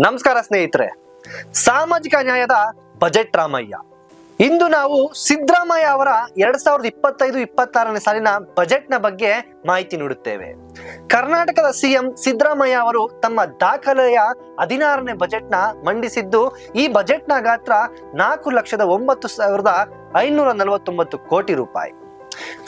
ನಮಸ್ಕಾರ ಸ್ನೇಹಿತರೆ. ಸಾಮಾಜಿಕ ನ್ಯಾಯದ ಬಜೆಟ್ ರಾಮಯ್ಯ. ಇಂದು ನಾವು ಸಿದ್ದರಾಮಯ್ಯ ಅವರ ಎರಡ್ ಸಾವಿರದ ಇಪ್ಪತ್ತೈದು, ಇಪ್ಪತ್ತಾರನೇ ಸಾಲಿನ ಬಜೆಟ್ನ ಬಗ್ಗೆ ಮಾಹಿತಿ ನೀಡುತ್ತೇವೆ. ಕರ್ನಾಟಕದ ಸಿಎಂ ಸಿದ್ದರಾಮಯ್ಯ ಅವರು ತಮ್ಮ ದಾಖಲೆಯ ಹದಿನಾರನೇ ಬಜೆಟ್ನ ಮಂಡಿಸಿದ್ದು, ಈ ಬಜೆಟ್ನ ಗಾತ್ರ ನಾಲ್ಕು ಲಕ್ಷದ ಒಂಬತ್ತು ಸಾವಿರದ ಐನೂರ ನಲವತ್ತೊಂಬತ್ತು ಕೋಟಿ ರೂಪಾಯಿ.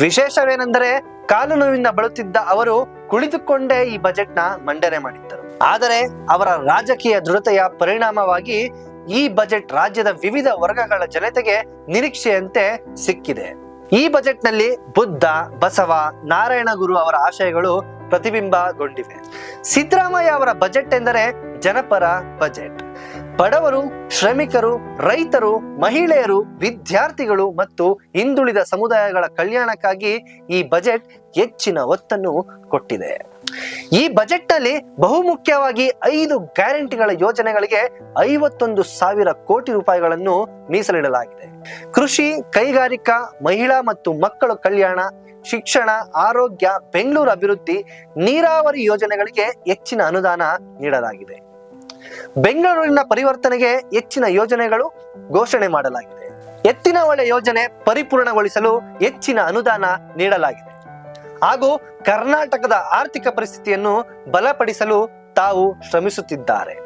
ವಿಶೇಷವೇನೆಂದರೆ, ಕಾಲು ನೋವಿಂದ ಬಳಲುತ್ತಿದ್ದ ಅವರು ಕುಳಿತುಕೊಂಡೇ ಈ ಬಜೆಟ್ನ ಮಂಡನೆ ಮಾಡಿದ್ದರು ಆದರೆ ಅವರ ರಾಜಕೀಯ ದೃಢತೆಯ ಪರಿಣಾಮವಾಗಿ ಈ ಬಜೆಟ್ ರಾಜ್ಯದ ವಿವಿಧ ವರ್ಗಗಳ ಜನತೆಗೆ ನಿರೀಕ್ಷೆಯಂತೆ ಸಿಕ್ಕಿದೆ. ಈ ಬಜೆಟ್ನಲ್ಲಿ ಬುದ್ಧ, ಬಸವ, ನಾರಾಯಣ ಗುರು ಅವರ ಆಶಯಗಳು ಪ್ರತಿಬಿಂಬಗೊಂಡಿವೆ. ಸಿದ್ದರಾಮಯ್ಯ ಅವರ ಬಜೆಟ್ ಎಂದರೆ ಜನಪರ ಬಜೆಟ್. ಬಡವರು, ಶ್ರಮಿಕರು, ರೈತರು, ಮಹಿಳೆಯರು, ವಿದ್ಯಾರ್ಥಿಗಳು ಮತ್ತು ಹಿಂದುಳಿದ ಸಮುದಾಯಗಳ ಕಲ್ಯಾಣಕ್ಕಾಗಿ ಈ ಬಜೆಟ್ ಹೆಚ್ಚಿನ ಒತ್ತನ್ನು ಕೊಟ್ಟಿದೆ. ಈ ಬಜೆಟ್ನಲ್ಲಿ ಬಹುಮುಖ್ಯವಾಗಿ ಐದು ಗ್ಯಾರಂಟಿಗಳ ಯೋಜನೆಗಳಿಗೆ ಐವತ್ತೊಂದು ಸಾವಿರ ಕೋಟಿ ರೂಪಾಯಿಗಳನ್ನು ಮೀಸಲಿಡಲಾಗಿದೆ. ಕೃಷಿ, ಕೈಗಾರಿಕಾ, ಮಹಿಳಾ ಮತ್ತು ಮಕ್ಕಳ ಕಲ್ಯಾಣ, ಶಿಕ್ಷಣ, ಆರೋಗ್ಯ, ಬೆಂಗಳೂರು ಅಭಿವೃದ್ಧಿ, ನೀರಾವರಿ ಯೋಜನೆಗಳಿಗೆ ಹೆಚ್ಚಿನ ಅನುದಾನ ನೀಡಲಾಗಿದೆ. ಬೆಂಗಳೂರಿನ ಪರಿವರ್ತನೆಗೆ ಹೆಚ್ಚಿನ ಯೋಜನೆಗಳು ಘೋಷಣೆ ಮಾಡಲಾಗಿದೆ. ಎತ್ತಿನ ಹೊಳೆ ಯೋಜನೆ ಪರಿಪೂರ್ಣಗೊಳಿಸಲು ಹೆಚ್ಚಿನ ಅನುದಾನ ನೀಡಲಾಗಿದೆ. ಹಾಗೂ ಕರ್ನಾಟಕದ ಆರ್ಥಿಕ ಪರಿಸ್ಥಿತಿಯನ್ನು ಬಲಪಡಿಸಲು ತಾವು ಶ್ರಮಿಸುತ್ತಿದ್ದಾರೆ.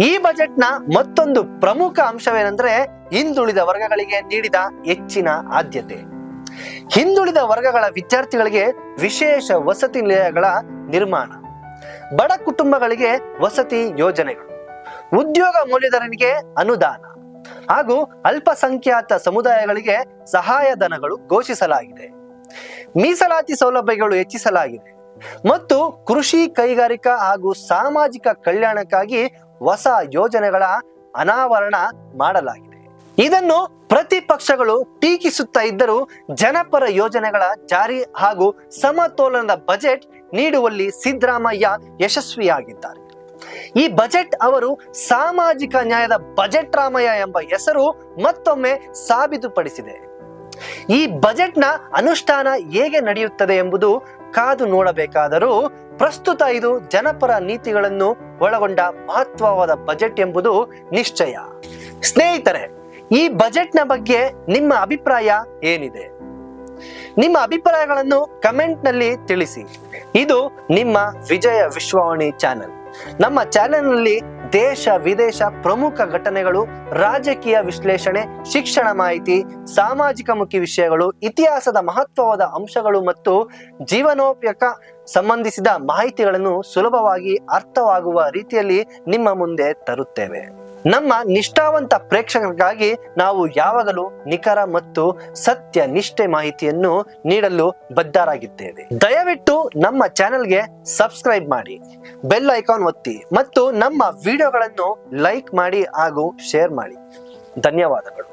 ಈ ಬಜೆಟ್ನ ಮತ್ತೊಂದು ಪ್ರಮುಖ ಅಂಶವೇನೆಂದರೆ ಹಿಂದುಳಿದ ವರ್ಗಗಳಿಗೆ ನೀಡಿದ ಹೆಚ್ಚಿನ ಆದ್ಯತೆ. ಹಿಂದುಳಿದ ವರ್ಗಗಳ ವಿದ್ಯಾರ್ಥಿಗಳಿಗೆ ವಿಶೇಷ ವಸತಿ ನಿಲಯಗಳ ನಿರ್ಮಾಣ. ಬಡ ಕುಟುಂಬಗಳಿಗೆ ವಸತಿ ಯೋಜನೆಗಳು, ಉದ್ಯೋಗ ಮೌಲ್ಯಧರನಿಗೆ ಅನುದಾನ ಹಾಗೂ ಅಲ್ಪಸಂಖ್ಯಾತ ಸಮುದಾಯಗಳಿಗೆ ಸಹಾಯಧನಗಳು ಘೋಷಿಸಲಾಗಿದೆ. ಮೀಸಲಾತಿ ಸೌಲಭ್ಯಗಳು ಹೆಚ್ಚಿಸಲಾಗಿದೆ ಮತ್ತು ಕೃಷಿ ಕೈಗಾರಿಕಾ ಹಾಗೂ ಸಾಮಾಜಿಕ ಕಲ್ಯಾಣಕ್ಕಾಗಿ ಹೊಸ ಯೋಜನೆಗಳ ಅನಾವರಣ ಮಾಡಲಾಗಿದೆ. ಇದನ್ನು ಪ್ರತಿಪಕ್ಷಗಳು ಟೀಕಿಸುತ್ತಾ ಇದ್ದರೂ ಜನಪರ ಯೋಜನೆಗಳ ಜಾರಿ ಹಾಗೂ ಸಮತೋಲನದ ಬಜೆಟ್ ನೀಡುವಲ್ಲಿ ಸಿದ್ದರಾಮಯ್ಯ ಯಶಸ್ವಿಯಾಗಿದ್ದಾರೆ. ಈ ಬಜೆಟ್ ಅವರು ಸಾಮಾಜಿಕ ನ್ಯಾಯದ ಬಜೆಟ್ ರಾಮಯ್ಯ ಎಂಬ ಹೆಸರು ಮತ್ತೊಮ್ಮೆ ಸಾಬೀತುಪಡಿಸಿದೆ. ಈ ಬಜೆಟ್ನ ಅನುಷ್ಠಾನ ಹೇಗೆ ನಡೆಯುತ್ತದೆ ಎಂಬುದು ಕಾದು ನೋಡಬೇಕಾದರೂ ಪ್ರಸ್ತುತ ಇದು ಜನಪರ ನೀತಿಗಳನ್ನು ಒಳಗೊಂಡ ಮಹತ್ವವಾದ ಬಜೆಟ್ ಎಂಬುದು ನಿಶ್ಚಯ. ಸ್ನೇಹಿತರೆ, ಈ ಬಜೆಟ್ನ ಬಗ್ಗೆ ನಿಮ್ಮ ಅಭಿಪ್ರಾಯ ಏನಿದೆ? ನಿಮ್ಮ ಅಭಿಪ್ರಾಯಗಳನ್ನು ಕಮೆಂಟ್ನಲ್ಲಿ ತಿಳಿಸಿ. ಇದು ನಿಮ್ಮ ವಿಜಯ ವಿಶ್ವವಾಣಿ ಚಾನೆಲ್. ನಮ್ಮ ಚಾನೆಲ್ನಲ್ಲಿ ದೇಶ ವಿದೇಶ ಪ್ರಮುಖ ಘಟನೆಗಳು, ರಾಜಕೀಯ ವಿಶ್ಲೇಷಣೆ, ಶಿಕ್ಷಣ ಮಾಹಿತಿ, ಸಾಮಾಜಿಕ ಮುಖಿ ವಿಷಯಗಳು, ಇತಿಹಾಸದ ಮಹತ್ವವಾದ ಅಂಶಗಳು ಮತ್ತು ಜೀವನೋಪಯೋಗ ಸಂಬಂಧಿಸಿದ ಮಾಹಿತಿಗಳನ್ನು ಸುಲಭವಾಗಿ ಅರ್ಥವಾಗುವ ರೀತಿಯಲ್ಲಿ ನಿಮ್ಮ ಮುಂದೆ ತರುತ್ತೇವೆ. ನಮ್ಮ ನಿಷ್ಠಾವಂತ ಪ್ರೇಕ್ಷಕರಿಗಾಗಿ ನಾವು ಯಾವಾಗಲೂ ನಿಖರ ಮತ್ತು ಸತ್ಯ ನಿಷ್ಠೆ ಮಾಹಿತಿಯನ್ನು ನೀಡಲು ಬದ್ಧರಾಗಿದ್ದೇವೆ. ದಯವಿಟ್ಟು ನಮ್ಮ ಚಾನೆಲ್ಗೆ ಸಬ್ಸ್ಕ್ರೈಬ್ ಮಾಡಿ, ಬೆಲ್ ಐಕಾನ್ ಒತ್ತಿ ಮತ್ತು ನಮ್ಮ ವಿಡಿಯೋಗಳನ್ನು ಲೈಕ್ ಮಾಡಿ ಹಾಗೂ ಶೇರ್ ಮಾಡಿ. ಧನ್ಯವಾದಗಳು.